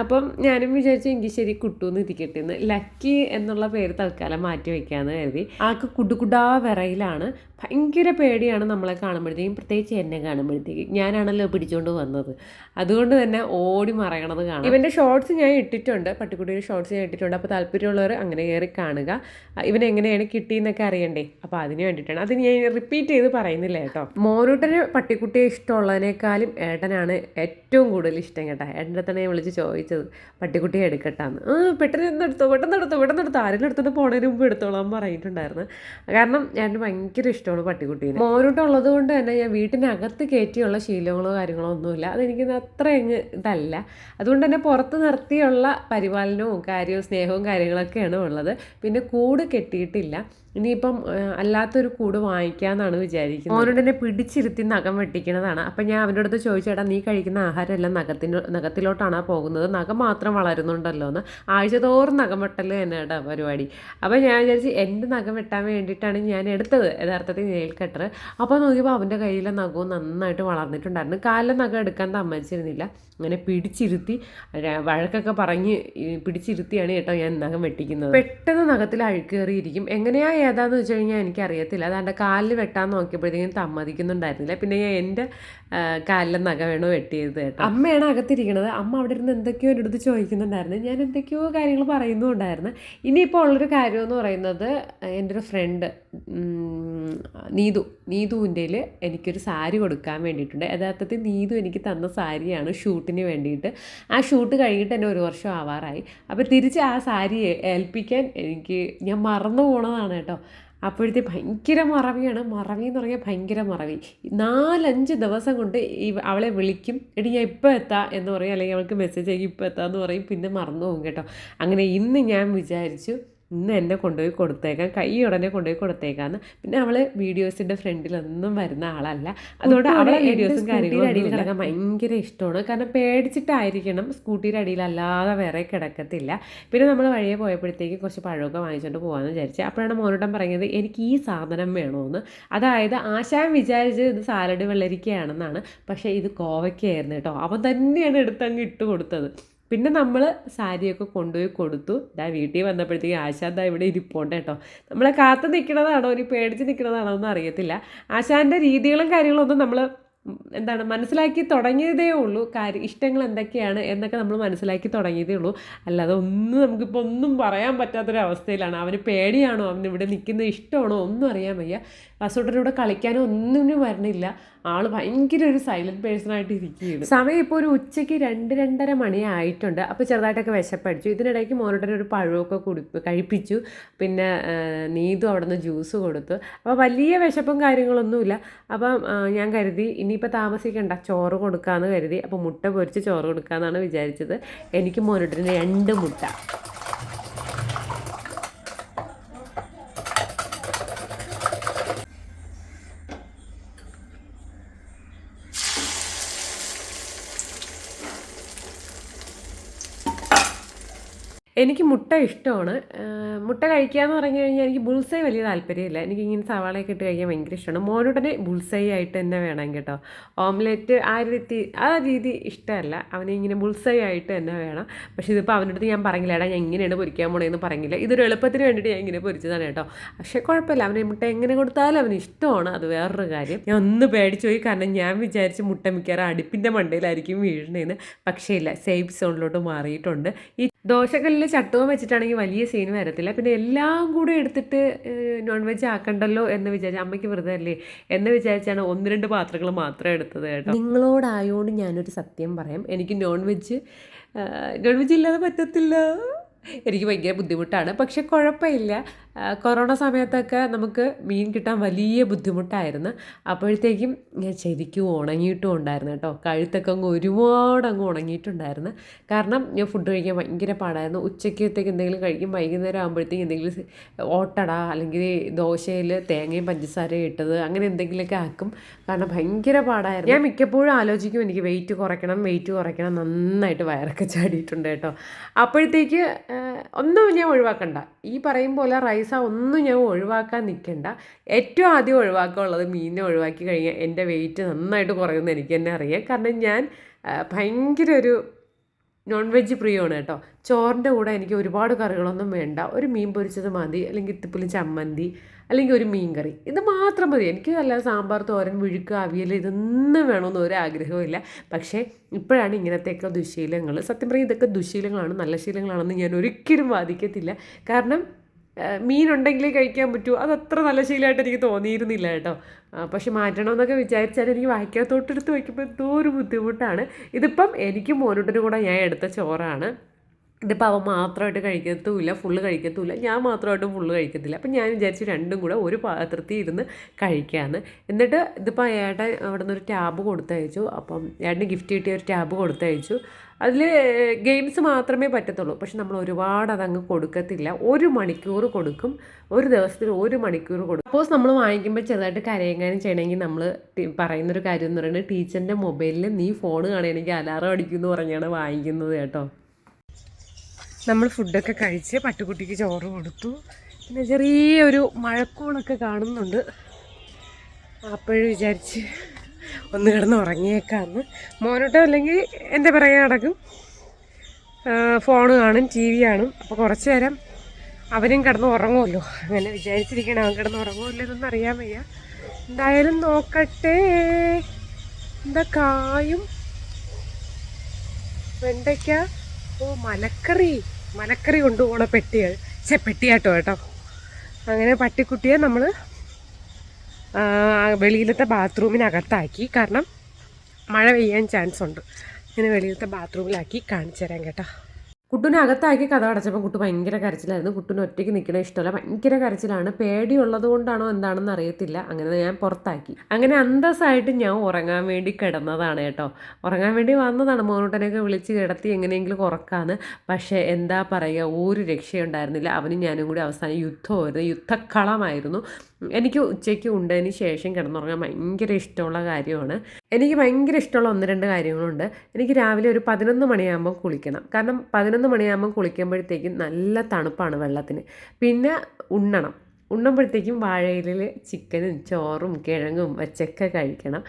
അപ്പം ഞാനും വിചാരിച്ചു എങ്കിൽ ശരി കുട്ടൂന്ന് ഇരിക്കട്ടെ എന്ന് ലക്കി എന്നുള്ള പേര് തൽക്കാലം മാറ്റി വയ്ക്കാമെന്ന് കരുതി. ആൾക്ക് കുടുകുടാ വിറയിലാണ് ഭയങ്കര പേടിയാണ് നമ്മളെ കാണുമ്പോഴത്തേക്കും. പ്രത്യേകിച്ച് എന്നെ കാണുമ്പോഴത്തേക്കും. ഞാനാണല്ലോ പിടിച്ചുകൊണ്ട് വന്നത്. അതുകൊണ്ട് തന്നെ ഓടി മറയണത് കാണാം. ഇവന്റെ ഷോർട്സ് ഞാൻ ഇട്ടിട്ടുണ്ട്. പട്ടിക്കുട്ടിയുടെ ഷോർട്സ് ഞാൻ ഇട്ടിട്ടുണ്ട്. അപ്പോൾ താല്പര്യമുള്ളവർ അങ്ങനെ കയറി കാണുക. ഇവൻ എങ്ങനെയാണ് കിട്ടിയെന്നൊക്കെ അറിയണ്ടേ? അപ്പോൾ അതിന് വേണ്ടിയിട്ടാണ്. അത് ഞാൻ റിപ്പീറ്റ് ചെയ്ത് പറയുന്നില്ല കേട്ടോ. മോനൂട്ടന് പട്ടിക്കുട്ടിയെ ഇഷ്ടമുള്ളതിനേക്കാളും ഏട്ടനാണ് ഏറ്റവും കൂടുതൽ ഇഷ്ടം കേട്ടോ. ഏട്ടന്റെ തന്നെ ഞാൻ വിളിച്ച് ചോദിച്ചത്. പട്ടിക്കുട്ടിയെ എടുക്കട്ടാന്ന്. പെട്ടെന്ന് എടുത്തോ? പെട്ടെന്ന് എടുത്തോ? പെട്ടെന്ന് എടുത്തോ? ആരെങ്കിലും എടുത്തോണ്ട് പോണതിന് മുമ്പ് എടുത്തോളാൻ പറഞ്ഞിട്ടുണ്ടായിരുന്നു. കാരണം ഏട്ടന് ഭയങ്കര ഇഷ്ടമാണ് പട്ടിക്കുട്ടീനെ. ഉള്ളത് കൊണ്ട് തന്നെ ഞാൻ വീട്ടിനകത്ത് കയറ്റിയുള്ള ശീലങ്ങളോ കാര്യങ്ങളോ ഒന്നുമില്ല. അതെനിക്ക് അത്ര അങ്ങ് ഇതല്ല. അതുകൊണ്ട് തന്നെ പുറത്ത് നിർത്തിയുള്ള പരിപാലനവും കാര്യവും സ്നേഹവും കാര്യങ്ങളൊക്കെയാണ് ഉള്ളത്. പിന്നെ കൂട് കെട്ടിയിട്ടില്ല. ഇനിയിപ്പം അല്ലാത്തൊരു കൂട് വാങ്ങിക്കാമെന്നാണ് വിചാരിക്കുന്നത്. അവനോട് എന്നെ പിടിച്ചിരുത്തി നഖം വെട്ടിക്കണതാണ്. അപ്പം ഞാൻ അവന്റെ അടുത്ത് ചോദിച്ചേട്ടാ നീ കഴിക്കുന്ന ആഹാരം എല്ലാം നഖത്തിന് നഖത്തിലോട്ടാണ് പോകുന്നത്? നഖം മാത്രം വളരുന്നുണ്ടല്ലോ എന്ന് ആഴ്ചതോറും നഖം വെട്ടൽ തന്നെ പരിപാടി. അപ്പം ഞാൻ വിചാരിച്ച് എന്റെ നഖം വെട്ടാൻ വേണ്ടിയിട്ടാണ് ഞാൻ എടുത്തത് യഥാർത്ഥത്തിൽ നെയിൽ കട്ടർ അപ്പോൾ നോക്കിയപ്പോൾ അവന്റെ കയ്യിലെ നഖവും നന്നായിട്ട് വളർന്നിട്ടുണ്ടായിരുന്നു. കാലിലെ നഖം എടുക്കാൻ സമ്മതിച്ചിരുന്നില്ല അങ്ങനെ പിടിച്ചിരുത്തി വഴക്കൊക്കെ പറഞ്ഞ് പിടിച്ചിരുത്തിയാണ് കേട്ടോ ഞാൻ നഖം വെട്ടിക്കുന്നത്. പെട്ടെന്ന് നഖത്തിൽ അഴുക്കേറിയിരിക്കും. എങ്ങനെയാ ഏതാന്ന് വെച്ച് കഴിഞ്ഞാൽ എനിക്കറിയത്തില്ല. അതാണ്ട് കാലിൽ വെട്ടാൻ നോക്കിയപ്പോഴത്തേക്കും സമ്മതിക്കുന്നുണ്ടായിരുന്നില്ല പിന്നെ ഞാൻ എന്റെ കാലിലെ നഖ വേണോ വെട്ടിയത് കേട്ടോ. അമ്മയാണ് അകത്തിരിക്കണത്. അമ്മ അവിടെ ഇരുന്ന് എന്തൊക്കെയോ എന്റെ അടുത്ത് ചോദിക്കുന്നുണ്ടായിരുന്നു. ഞാൻ എന്തൊക്കെയോ കാര്യങ്ങൾ പറയുന്നുണ്ടായിരുന്നു. ഇനിയിപ്പോൾ ഉള്ളൊരു കാര്യം എന്ന് പറയുന്നത് എന്റെ ഒരു ഫ്രണ്ട് നീതു നീതുവിന്റെ എനിക്കൊരു സാരി കൊടുക്കാൻ വേണ്ടിയിട്ടുണ്ട്. യഥാർത്ഥത്തിൽ നീതു എനിക്ക് തന്ന സാരിയാണ് ഷൂട്ടിന് വേണ്ടിയിട്ട്. ആ ഷൂട്ട് കഴിഞ്ഞിട്ട് തന്നെ ഒരു വർഷം ആവാറായി. അപ്പോൾ തിരിച്ച് ആ സാരി ഏൽപ്പിക്കാൻ എനിക്ക് ഞാൻ മറന്നു പോണതാണ് കേട്ടോ. അപ്പോഴത്തെ ഭയങ്കര മറവിയാണ്. മറവി എന്ന് പറഞ്ഞാൽ ഭയങ്കര മറവി. നാലഞ്ച് ദിവസം കൊണ്ട് ഈ അവളെ വിളിക്കും. എടി ഞാൻ ഇപ്പോൾ എത്താം എന്ന് പറയും. അല്ലെങ്കിൽ അവൾക്ക് മെസ്സേജ് അയക്കും ഇപ്പോൾ എത്താം എന്ന് പറയും. പിന്നെ മറന്നു പോകും കേട്ടോ. അങ്ങനെ ഇന്ന് ഞാൻ വിചാരിച്ചു ഇന്ന് എന്നെ കൊണ്ടുപോയി കൊടുത്തേക്കാം കൈ ഉടനെ കൊണ്ടുപോയി കൊടുത്തേക്കാന്ന്. പിന്നെ അവൾ വീഡിയോസിന്റെ ഫ്രണ്ടിലൊന്നും വരുന്ന ആളല്ല. അതുകൊണ്ട് അവളെ വീഡിയോസും കാര്യങ്ങളും അടിയിൽ കിടക്കാൻ ഭയങ്കര ഇഷ്ടമാണ്. കാരണം പേടിച്ചിട്ടായിരിക്കണം സ്കൂട്ടിയുടെ അടിയിൽ അല്ലാതെ വേറെ കിടക്കത്തില്ല. പിന്നെ നമ്മൾ വഴിയെ പോയപ്പോഴത്തേക്ക് കുറച്ച് പഴമൊക്കെ വാങ്ങിച്ചുകൊണ്ട് പോകാമെന്ന് വിചാരിച്ചു. അപ്പോഴാണ് മോനോട്ടം പറയുന്നത് എനിക്ക് ഈ സാധനം വേണമെന്ന് അതായത് ആശാൻ വിചാരിച്ച് ഇത് സാലഡ് വെള്ളരിക്കയാണെന്നാണ്. പക്ഷേ ഇത് കോവയ്ക്കായിരുന്നു കേട്ടോ. അവൻ തന്നെയാണ് എടുത്തങ്ങ് ഇട്ട് കൊടുത്തത്. പിന്നെ നമ്മൾ സാരിയൊക്കെ കൊണ്ടുപോയി കൊടുത്തു. ഇതാ വീട്ടിൽ വന്നപ്പോഴത്തേക്ക് ആശാന്താ ഇവിടെ ഇരിപ്പോണ്ട് കേട്ടോ. നമ്മളെ കാത്തു നിൽക്കണതാണോ? ഒരു പേടിച്ച് നിൽക്കണതാണോ ഒന്നും അറിയത്തില്ല. ആശാന്റെ രീതികളും കാര്യങ്ങളും ഒന്നും നമ്മൾ എന്താണ് മനസ്സിലാക്കി തുടങ്ങിയതേ ഉള്ളൂ. കാര്യം ഇഷ്ടങ്ങൾ എന്തൊക്കെയാണ് എന്നൊക്കെ നമ്മൾ മനസ്സിലാക്കി തുടങ്ങിയതേ ഉള്ളൂ. അല്ലാതെ ഒന്നും നമുക്കിപ്പോൾ ഒന്നും പറയാൻ പറ്റാത്തൊരവസ്ഥയിലാണ്. അവന് പേടിയാണോ? അവന് ഇവിടെ നിൽക്കുന്ന ഇഷ്ടമാണോ? ഒന്നും അറിയാൻ വയ്യ. വസുട്ടനൂടെ കളിക്കാനോ ഒന്നിനും വരണില്ല ആൾ ഭയങ്കര ഒരു സൈലന്റ് പേഴ്സൺ ആയിട്ട് ഇരിക്കുകയാണ്. സമയം ഇപ്പോൾ ഒരു ഉച്ചയ്ക്ക് രണ്ട് രണ്ടര മണി ആയിട്ടുണ്ട് അപ്പോൾ ചെറുതായിട്ടൊക്കെ വിശപ്പടിച്ചു. ഇതിനിടയ്ക്ക് മോനോട്ടൻ ഒരു പഴമൊക്കെ കുടി കഴിപ്പിച്ചു. പിന്നെ നീതു അവിടെ നിന്ന് ജ്യൂസ് കൊടുത്തു. അപ്പോൾ വലിയ വിശപ്പും കാര്യങ്ങളൊന്നുമില്ല. അപ്പം ഞാൻ കരുതി ഇനിയിപ്പോൾ താമസിക്കണ്ട. ചോറ് കൊടുക്കാമെന്ന് കരുതി. അപ്പോൾ മുട്ട പൊരിച്ച് ചോറ് കൊടുക്കാമെന്നാണ് വിചാരിച്ചത്. എനിക്ക് മോനോട്ടന് രണ്ട് മുട്ട. എനിക്ക് മുട്ട ഇഷ്ടമാണ്. മുട്ട കഴിക്കുക എന്ന് പറഞ്ഞു കഴിഞ്ഞാൽ എനിക്ക് ബുൾസൈ വലിയ താല്പര്യമില്ല. എനിക്ക് ഇങ്ങനെ സവാളയൊക്കെ ഇട്ട് കഴിക്കാൻ ഭയങ്കര ഇഷ്ടമാണ്. മോനുടനെ ബുൾസൈ ആയിട്ട് തന്നെ വേണം കേട്ടോ. ഓംലെറ്റ് ആ രീതി ആ രീതി ഇഷ്ടമല്ല. അവനെ ഇങ്ങനെ ബുൾസൈ ആയിട്ട് തന്നെ വേണം. പക്ഷേ ഇതിപ്പോൾ അവന്റെ അടുത്ത് ഞാൻ പറഞ്ഞില്ല എടാ ഞാൻ ഇങ്ങനെയാണ് പൊരിക്കാൻ പോണേന്ന് പറഞ്ഞില്ല ഇതൊരു എളുപ്പത്തിന് വേണ്ടിയിട്ട് ഞാൻ ഇങ്ങനെ പൊരിച്ചതാണ് കേട്ടോ. പക്ഷേ കുഴപ്പമില്ല. അവനെ മുട്ട എങ്ങനെ കൊടുത്താലും അവന് ഇഷ്ടമാണ്. അത് വേറൊരു കാര്യം. ഞാൻ ഒന്ന് പേടിച്ചു പോയി. കാരണം ഞാൻ വിചാരിച്ച് മുട്ട മിക്കവാറും അടുപ്പിന്റെ മണ്ടയിലായിരിക്കും വീഴണേന്ന് പക്ഷേ ഇല്ല സേഫ് സോണിലോട്ട് മാറിയിട്ടുണ്ട്. ഈ ദോശക്കല്ലിൽ ചട്ടവും വെച്ചിട്ടാണെങ്കിൽ വലിയ സീൻ വരത്തില്ല. പിന്നെ എല്ലാം കൂടെ എടുത്തിട്ട് നോൺ വെജ് ആക്കണ്ടല്ലോ എന്ന് വിചാരിച്ച അമ്മയ്ക്ക് വെറുതെ അല്ലേ? എന്ന് വിചാരിച്ചാണ് ഒന്ന് രണ്ട് പാത്രങ്ങൾ മാത്രം എടുത്തത് കേട്ടോ. നിങ്ങളോടായോണ്ട് ഞാനൊരു സത്യം പറയാം. എനിക്ക് നോൺ വെജ് നോൺ വെജ് ഇല്ലാതെ പറ്റത്തില്ല. എനിക്ക് ഭയങ്കര ബുദ്ധിമുട്ടാണ്. പക്ഷെ കുഴപ്പമില്ല. കൊറോണ സമയത്തൊക്കെ നമുക്ക് മീൻ കിട്ടാൻ വലിയ ബുദ്ധിമുട്ടായിരുന്നു. അപ്പോഴത്തേക്കും ഞാൻ ശരിക്കും ഉണങ്ങിയിട്ടും ഉണ്ടായിരുന്നു കേട്ടോ. കഴുത്തൊക്കെ അങ്ങ് ഒരുപാട് അങ്ങ് ഉണങ്ങിയിട്ടുണ്ടായിരുന്നു. കാരണം ഞാൻ ഫുഡ് കഴിക്കാൻ ഭയങ്കര പാടായിരുന്നു. ഉച്ചക്കത്തേക്ക് എന്തെങ്കിലും കഴിക്കും. വൈകുന്നേരം ആകുമ്പോഴത്തേക്ക് എന്തെങ്കിലും ഓട്ടട അല്ലെങ്കിൽ ദോശയിൽ തേങ്ങയും പഞ്ചസാരയും ഇട്ടത് അങ്ങനെ എന്തെങ്കിലുമൊക്കെ ആക്കും. കാരണം ഭയങ്കര പാടായിരുന്നു. ഞാൻ മിക്കപ്പോഴും ആലോചിക്കും എനിക്ക് വെയിറ്റ് കുറയ്ക്കണം വെയിറ്റ് കുറയ്ക്കണം. നന്നായിട്ട് വയറൊക്കെ ചാടിയിട്ടുണ്ട് കേട്ടോ. അപ്പോഴത്തേക്ക് ഒന്നും ഞാൻ ഒഴിവാക്കണ്ട. ഈ പറയും പോലെ റൈസ ഒന്നും ഞാൻ ഒഴിവാക്കാൻ നിൽക്കണ്ട ഏറ്റവും ആദ്യം ഒഴിവാക്കാനുള്ളത് മീനിനെ ഒഴിവാക്കി കഴിഞ്ഞാൽ എന്റെ വെയിറ്റ് നന്നായിട്ട് കുറയുമെന്ന് എനിക്ക് തന്നെ അറിയാം. കാരണം ഞാൻ ഭയങ്കര ഒരു നോൺ വെജ് പ്രിയമാണ് കേട്ടോ. ചോറിന്റെ കൂടെ എനിക്ക് ഒരുപാട് കറികളൊന്നും വേണ്ട. ഒരു മീൻ പൊരിച്ചത് മതി അല്ലെങ്കിൽ ഇത്തിപ്പുലി ചമ്മന്തി അല്ലെങ്കിൽ ഒരു മീൻ കറി ഇത് മാത്രം മതി. എനിക്ക് നല്ല സാമ്പാർ തോരൻ മുഴുക്ക് അവിയൽ ഇതൊന്നും വേണമെന്ന് ഒരു ആഗ്രഹവും ഇല്ല. പക്ഷേ ഇപ്പോഴാണ് ഇങ്ങനത്തെയൊക്കെ ദുശീലങ്ങൾ. സത്യം പറയും ഇതൊക്കെ ദുശീലങ്ങളാണ് നല്ല ശീലങ്ങളാണെന്ന് ഞാൻ ഒരിക്കലും വാദിക്കത്തില്ല. കാരണം മീനുണ്ടെങ്കിലേ കഴിക്കാൻ പറ്റൂ. അത് അത്ര നല്ല ശീലമായിട്ട് എനിക്ക് തോന്നിയിരുന്നില്ല കേട്ടോ. പക്ഷെ മാറ്റണമെന്നൊക്കെ വിചാരിച്ചാൽ എനിക്ക് വായിക്കാത്തോട്ടെടുത്ത് വയ്ക്കുമ്പോൾ എന്തോ ഒരു ബുദ്ധിമുട്ടാണ്. ഇതിപ്പം എനിക്ക് മോനോട്ടിന് കൂടെ ഞാൻ എടുത്ത ചോറാണ്. ഇതിപ്പോൾ അവൻ മാത്രമായിട്ട് കഴിക്കത്തുമില്ല ഫുള്ള് കഴിക്കത്തുമില്ല ഞാൻ മാത്രമായിട്ട് ഫുള്ള് കഴിക്കത്തില്ല. അപ്പം ഞാൻ വിചാരിച്ചു രണ്ടും കൂടെ ഒരു പാത്രത്തിൽ ഇരുന്ന് കഴിക്കാമെന്ന് എന്നിട്ട് ഇതിപ്പോൾ ഏട്ടൻ അവിടെ നിന്ന് ഒരു ടാബ് കൊടുത്തയച്ചു. അപ്പം ഏട്ടന് ഗിഫ്റ്റ് കിട്ടിയ ഒരു ടാബ് കൊടുത്തയച്ചു. അതിൽ ഗെയിംസ് മാത്രമേ പറ്റത്തുള്ളൂ. പക്ഷെ നമ്മൾ ഒരുപാട് അതങ്ങ് കൊടുക്കത്തില്ല. ഒരു മണിക്കൂർ കൊടുക്കും. ഒരു ദിവസത്തിൽ ഒരു മണിക്കൂർ കൊടുക്കും. സപ്പോസ് നമ്മൾ വാങ്ങിക്കുമ്പോൾ ചെറുതായിട്ട് കരയെങ്ങാനും ചെയ്യണമെങ്കിൽ നമ്മൾ പറയുന്നൊരു കാര്യം എന്ന് പറയുന്നത് ടീച്ചറിന്റെ മൊബൈലിൽ നീ ഫോൺ കാണുകയാണെങ്കിൽ അലാറം അടിക്കുമെന്ന് പറഞ്ഞാണ് വാങ്ങിക്കുന്നത് കേട്ടോ. നമ്മൾ ഫുഡൊക്കെ കഴിച്ച് പട്ടുകുട്ടിക്ക് ചോറ് കൊടുത്തു. പിന്നെ ചെറിയൊരു മഴക്കോളൊക്കെ കാണുന്നുണ്ട്. അപ്പോഴും വിചാരിച്ച് ഒന്ന് കിടന്ന് ഉറങ്ങിയേക്കാന്ന് മോനോട്ടോ അല്ലെങ്കിൽ എന്റെ പിറകെ നടക്കും. ഫോൺ കാണും ടി വി കാണും. അപ്പോൾ കുറച്ച് നേരം അവരും കിടന്ന് ഉറങ്ങുമല്ലോ. അങ്ങനെ വിചാരിച്ചിരിക്കണം അവൻ കിടന്ന് ഉറങ്ങുമല്ലോ എന്നൊന്നും അറിയാൻ വയ്യ. എന്തായാലും നോക്കട്ടെ. എന്താ കായും? വെണ്ടയ്ക്ക? ഓ മലക്കറി മലക്കറി കൊണ്ടുപോകണ പെട്ടികൾ. ചെ പെട്ടിയാട്ടോ കേട്ടോ. അങ്ങനെ പട്ടിക്കുട്ടിയെ നമ്മൾ വെളിയിലത്തെ ബാത്റൂമിനകത്താക്കി. കാരണം മഴ പെയ്യാൻ ചാൻസ് ഉണ്ട് അങ്ങനെ വെളിയിലത്തെ ബാത്റൂമിലാക്കി കാണിച്ചു തരാം കേട്ടോ. കുട്ടുനെ അകത്താക്കി കഥ അടച്ചപ്പോൾ കുട്ടു ഭയങ്കര കരച്ചിലായിരുന്നു. കുട്ടുവിന് ഒറ്റയ്ക്ക് നിൽക്കണ ഇഷ്ടമല്ല. ഭയങ്കര കരച്ചിലാണ്. പേടിയുള്ളത് കൊണ്ടാണോ എന്താണെന്ന് അറിയത്തില്ല. അങ്ങനെ ഞാൻ പുറത്താക്കി. അങ്ങനെ അന്തസ്സായിട്ട് ഞാൻ ഉറങ്ങാൻ വേണ്ടി കിടന്നതാണ് കേട്ടോ. ഉറങ്ങാൻ വേണ്ടി വന്നതാണ്. മോനൂട്ടനെയൊക്കെ വിളിച്ച് കിടത്തി എങ്ങനെയെങ്കിലും ഉറക്കാന്ന്. പക്ഷേ എന്താ പറയുക ഒരു രക്ഷയുണ്ടായിരുന്നില്ല. അവനും ഞാനും കൂടി അവസാനം യുദ്ധമായിരുന്നു യുദ്ധക്കളമായിരുന്നു. എനിക്ക് ഉച്ചയ്ക്ക് ഉണ്ടതിന് ശേഷം കിടന്നുറങ്ങാൻ ഭയങ്കര ഇഷ്ടമുള്ള കാര്യമാണ്. എനിക്ക് ഭയങ്കര ഇഷ്ടമുള്ള ഒന്ന് രണ്ട് കാര്യങ്ങളുണ്ട്. എനിക്ക് രാവിലെ ഒരു പതിനൊന്ന് മണിയാകുമ്പോൾ കുളിക്കണം. കാരണം പതിനൊന്ന് മണിയാകുമ്പോൾ കുളിക്കുമ്പോഴത്തേക്കും നല്ല തണുപ്പാണ് വെള്ളത്തിന്. പിന്നെ ഉണ്ണണം. ഉണ്ണുമ്പോഴത്തേക്കും വാഴയിലിൽ ചിക്കനും ചോറും കിഴങ്ങും വച്ചൊക്കെ കഴിക്കണം.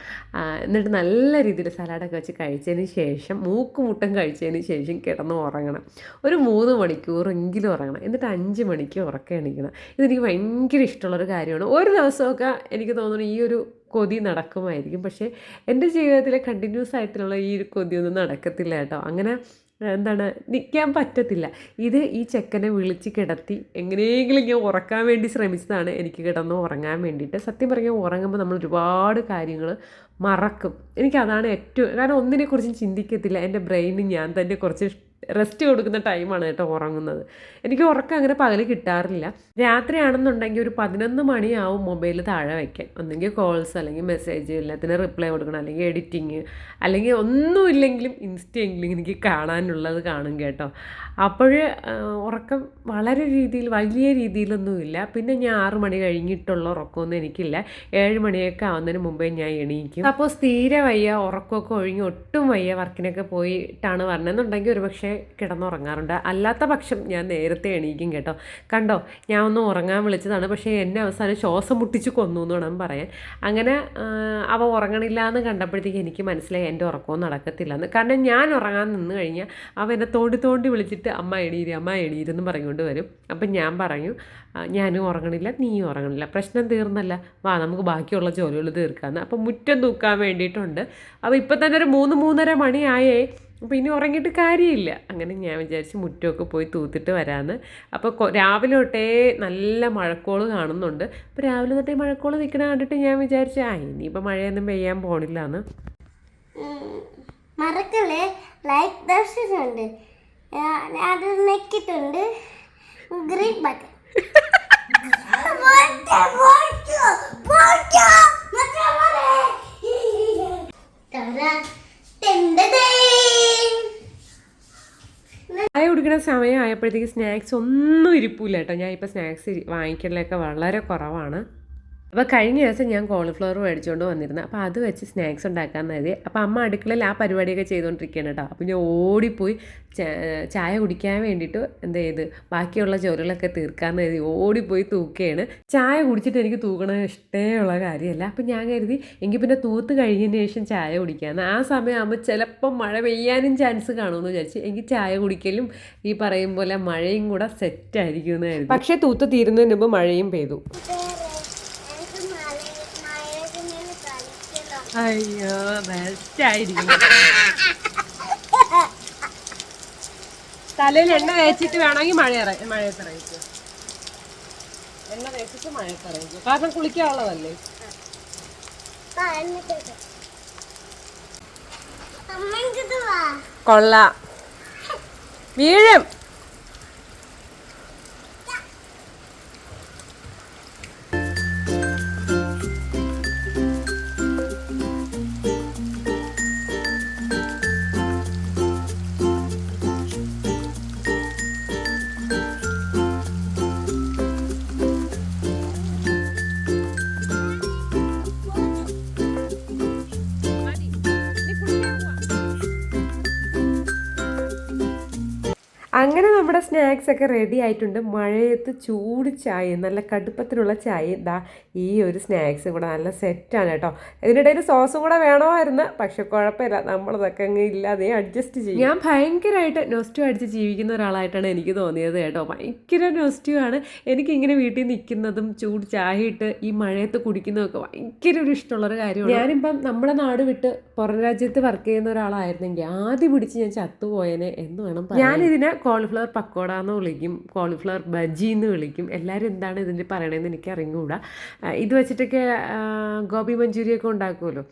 എന്നിട്ട് നല്ല രീതിയിൽ സലാഡൊക്കെ വെച്ച് കഴിച്ചതിന് ശേഷം മൂക്കുമുട്ടം കഴിച്ചതിന് ശേഷം കിടന്ന് ഉറങ്ങണം. ഒരു മൂന്ന് മണിക്കൂറെങ്കിലും ഉറങ്ങണം. എന്നിട്ട് അഞ്ച് മണിക്ക് ഉറക്കം എണീക്കണം. ഇതെനിക്ക് ഭയങ്കര ഇഷ്ടമുള്ളൊരു കാര്യമാണ്. ഒരു ദിവസമൊക്കെ എനിക്ക് തോന്നുന്നു ഈ ഒരു കൊതി നടക്കുമായിരിക്കും. പക്ഷേ എന്റെ ജീവിതത്തിലെ കണ്ടിന്യൂസ് ആയിട്ടുള്ള ഈ ഒരു കൊതിയൊന്നും നടക്കത്തില്ല കേട്ടോ. അങ്ങനെ എന്താണ് നിൽക്കാൻ പറ്റത്തില്ല. ഇത് ഈ ചെക്കനെ വിളിച്ച് കിടത്തി എങ്ങനെയെങ്കിലും ഞാൻ ഉറക്കാൻ വേണ്ടി ശ്രമിച്ചതാണ് എനിക്ക് കിടന്ന് ഉറങ്ങാൻ വേണ്ടിയിട്ട്. സത്യം പറഞ്ഞാൽ ഉറങ്ങുമ്പോൾ നമ്മൾ ഒരുപാട് കാര്യങ്ങൾ മറക്കും. എനിക്കതാണ് ഏറ്റവും കാരണം ഒന്നിനെക്കുറിച്ചും ചിന്തിക്കത്തില്ല. എന്റെ ബ്രെയിനിൽ ഞാൻ തന്നെ കുറച്ച് റെസ്റ്റ് കൊടുക്കുന്ന ടൈമാണ് കേട്ടോ ഉറങ്ങുന്നത്. എനിക്ക് ഉറക്കം അങ്ങനെ പകൽ കിട്ടാറില്ല. രാത്രിയാണെന്നുണ്ടെങ്കിൽ ഒരു പതിനൊന്ന് മണിയാവും മൊബൈൽ താഴെ വയ്ക്കാൻ ഒന്നെങ്കിൽ കോൾസ് അല്ലെങ്കിൽ മെസ്സേജ് എല്ലാത്തിനും റിപ്ലൈ കൊടുക്കണം അല്ലെങ്കിൽ എഡിറ്റിങ് അല്ലെങ്കിൽ ഒന്നും ഇല്ലെങ്കിലും ഇൻസ്റ്റയെങ്കിലും എനിക്ക് കാണാനുള്ളത് കാണും കേട്ടോ. അപ്പോൾ ഉറക്കം വളരെ രീതിയിൽ വലിയ രീതിയിലൊന്നുമില്ല. പിന്നെ ഞാൻ ആറ് മണി കഴിഞ്ഞിട്ടുള്ള ഉറക്കമൊന്നും എനിക്കില്ല. ഏഴ് മണിയൊക്കെ ആവുന്നതിന് മുമ്പേ ഞാൻ എണീക്കും. അപ്പോൾ തീരെ വയ്യ ഉറക്കമൊക്കെ ഒഴിഞ്ഞ് ഒട്ടും വയ്യ വർക്കിനൊക്കെ പോയിട്ടാണ് വരണമെന്നുണ്ടെങ്കിൽ ഒരുപക്ഷെ കിടന്നുറങ്ങാറുണ്ട്. അല്ലാത്ത പക്ഷം ഞാൻ നേരത്തെ എണീക്കും കേട്ടോ. കണ്ടോ ഞാൻ ഒന്ന് ഉറങ്ങാൻ വിളിച്ചതാണ്. പക്ഷേ എന്നെ അവസാനം ശ്വാസം മുട്ടിച്ച് കൊന്നു എന്ന് വേണം പറയാൻ. അങ്ങനെ അവ ഉറങ്ങണില്ല എന്ന് കണ്ടപ്പോഴത്തേക്ക് എനിക്ക് മനസ്സിലായി എന്റെ ഉറക്കവും നടക്കത്തില്ല എന്ന്. കാരണം ഞാൻ ഉറങ്ങാൻ നിന്ന് കഴിഞ്ഞാൽ അവ എന്നെ തോണ്ടി തോണ്ടി വിളിച്ചിട്ട് അമ്മ എണീര് അമ്മ എണീരെന്ന് പറഞ്ഞുകൊണ്ട് വരും. അപ്പം ഞാൻ പറഞ്ഞു "ആ, ഞാനും ഉറങ്ങണില്ല നീയും ഉറങ്ങണില്ല. പ്രശ്നം തീർന്നല്ല. വാ നമുക്ക് ബാക്കിയുള്ള ജോലികൾ തീർക്കാമെന്ന്. അപ്പം മുറ്റം തൂക്കാൻ വേണ്ടിയിട്ടുണ്ട്. അപ്പോൾ ഇപ്പം തന്നെ ഒരു മൂന്ന് മൂന്നര മണിയായേ അപ്പോൾ ഇനി ഉറങ്ങിയിട്ട് കാര്യമില്ല. അങ്ങനെ ഞാൻ വിചാരിച്ച് മുറ്റമൊക്കെ പോയി തൂത്തിട്ട് വരാമെന്ന് അപ്പോൾ രാവിലെ തൊട്ടേ നല്ല മഴക്കോൾ കാണുന്നുണ്ട്. അപ്പോൾ രാവിലെ തൊട്ടേ മഴക്കോൾ നിൽക്കണ കണ്ടിട്ട് ഞാൻ വിചാരിച്ചു ആ ഇനിയിപ്പോൾ മഴയൊന്നും പെയ്യാൻ പോണില്ല എന്ന് മറക്കല്ലേ? ലൈക്ക് ദർശിച്ചുണ്ട് അത് നെക്കിട്ടുണ്ട്. ഗ്രീൻ ബട്ടൺ സമയം ആയപ്പോഴത്തേക്ക് സ്നാക്സ് ഒന്നും ഇരിപ്പില്ല കേട്ടോ. ഞാൻ ഇപ്പോൾ സ്നാക്സ് വാങ്ങിക്കലൊക്കെ വളരെ കുറവാണ്. അപ്പോൾ കഴിഞ്ഞ ദിവസം ഞാൻ കോളിഫ്ലവർ മേടിച്ചുകൊണ്ട് വന്നിരുന്നു. അപ്പോൾ അത് വെച്ച് സ്നാക്സ് ഉണ്ടാക്കാമെന്ന് കരുതി. അപ്പോൾ അമ്മ അടുക്കളയിൽ ആ പരിപാടിയൊക്കെ ചെയ്തുകൊണ്ടിരിക്കുകയാണ് കേട്ടോ. അപ്പോൾ ഞാൻ ഓടിപ്പോയി ചായ കുടിക്കാൻ വേണ്ടിയിട്ട് എന്ത് ചെയ്ത് ബാക്കിയുള്ള ജോലികളൊക്കെ തീർക്കാമെന്ന് കരുതി ഓടിപ്പോയി തൂക്കുകയാണ്. ചായ കുടിച്ചിട്ട് എനിക്ക് തൂക്കണ ഇഷ്ടമുള്ള കാര്യമല്ല. അപ്പോൾ ഞാൻ കരുതി എങ്കിൽ പിന്നെ തൂത്ത് കഴിഞ്ഞതിന് ശേഷം ചായ കുടിക്കാമെന്ന് ആ സമയമാകുമ്പോൾ ചിലപ്പം മഴ പെയ്യാനും ചാൻസ് കാണുമെന്ന് വിചാരിച്ചു എനിക്ക് ചായ കുടിക്കലും ഈ പറയും പോലെ മഴയും കൂടെ സെറ്റായിരിക്കും എന്ന് കരുതി. പക്ഷേ തൂത്ത് തീരുന്നതിന് മുമ്പ് മഴയും പെയ്തു എനിക്ക് മഴ മഴയൊക്കെ കളിക്കണം അയ്യോ ബെസ്റ്റ് ആയിരിക്കും തലയിൽ എണ്ണ തേച്ചിട്ട് വേണമെങ്കിൽ മഴ മഴയത്ത് എണ്ണ തേച്ചിട്ട് മഴയത്ത് കാരണം കുളിക്കാനുള്ളതല്ലേ? കൊള്ളാം. വീഴും. സ്നാക്സ് ഒക്കെ റെഡി ആയിട്ടുണ്ട്. മഴയത്ത് ചൂട് ചായ നല്ല കടുപ്പത്തിലുള്ള ചായ ഇതാ ഈ ഒരു സ്നാക്സ് കൂടെ നല്ല സെറ്റാണ് കേട്ടോ. ഇതിനിടയിൽ സോസും കൂടെ വേണമായിരുന്നു. പക്ഷെ കുഴപ്പമില്ല. നമ്മളതൊക്കെ അങ്ങ് ഇല്ലാതെ അഡ്ജസ്റ്റ് ചെയ്യും. ഞാൻ ഭയങ്കരമായിട്ട് നൊസ്റ്റു അടിച്ച് ജീവിക്കുന്ന ഒരാളായിട്ടാണ് എനിക്ക് തോന്നിയത് കേട്ടോ. ഭയങ്കര നൊസ്റ്റു ആണ്. എനിക്കിങ്ങനെ വീട്ടിൽ നിൽക്കുന്നതും ചൂട് ചായ ഇട്ട് ഈ മഴയത്ത് കുടിക്കുന്നതൊക്കെ ഭയങ്കര ഒരു ഇഷ്ടമുള്ളൊരു കാര്യമാണ്. ഞാനിപ്പം നമ്മുടെ നാട് വിട്ട് പുറം രാജ്യത്ത് വർക്ക് ചെയ്യുന്ന ഒരാളായിരുന്നെങ്കിൽ ആദ്യം പിടിച്ച് ഞാൻ ചത്തുപോയനെ എന്ന് വേണം പറയാൻ. ഞാനിതിനെ കോളിഫ്ലവർ പക്കോട എന്ന് വിളിക്കും കോളിഫ്ലവർ ബജി എന്ന് വിളിക്കും. എല്ലാവരും എന്താണ് ഇതിന്റെ പറയണതെന്ന് എനിക്ക് അറിഞ്ഞുകൂടാ ഇത് വെച്ചിട്ടൊക്കെ ഗോപി മഞ്ചൂരിയൊക്കെ ഉണ്ടാക്കുമല്ലോ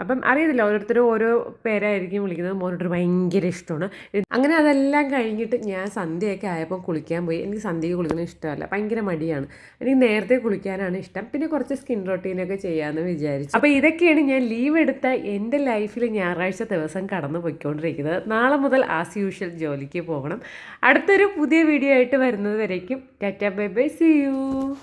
അപ്പം അറിയത്തില്ല ഓരോരുത്തരും ഓരോ പേരായിരിക്കും വിളിക്കുന്നത്. മോനോട്ട് ഭയങ്കര ഇഷ്ടമാണ്. അങ്ങനെ അതെല്ലാം കഴിഞ്ഞിട്ട് ഞാൻ സന്ധ്യയൊക്കെ ആയപ്പോൾ കുളിക്കാൻ പോയി. എനിക്ക് സന്ധ്യയ്ക്ക് കുളിക്കുന്നത് ഇഷ്ടമല്ല. ഭയങ്കര മടിയാണ്. എനിക്ക് നേരത്തെ കുളിക്കാനാണ് ഇഷ്ടം. പിന്നെ കുറച്ച് സ്കിൻ റൊട്ടീനൊക്കെ ചെയ്യാമെന്ന് വിചാരിച്ചു. അപ്പോൾ ഇതൊക്കെയാണ് ഞാൻ ലീവ് എടുത്ത എന്റെ ലൈഫിൽ ഞായറാഴ്ച ദിവസം കടന്നു പോയിക്കൊണ്ടിരിക്കുന്നത്. നാളെ മുതൽ ആസ് യൂഷ്വൽ ജോലിക്ക് പോകണം. അടുത്തൊരു പുതിയ വീഡിയോ ആയിട്ട് വരുന്നത് വരേക്കും. Tata bye bye. See you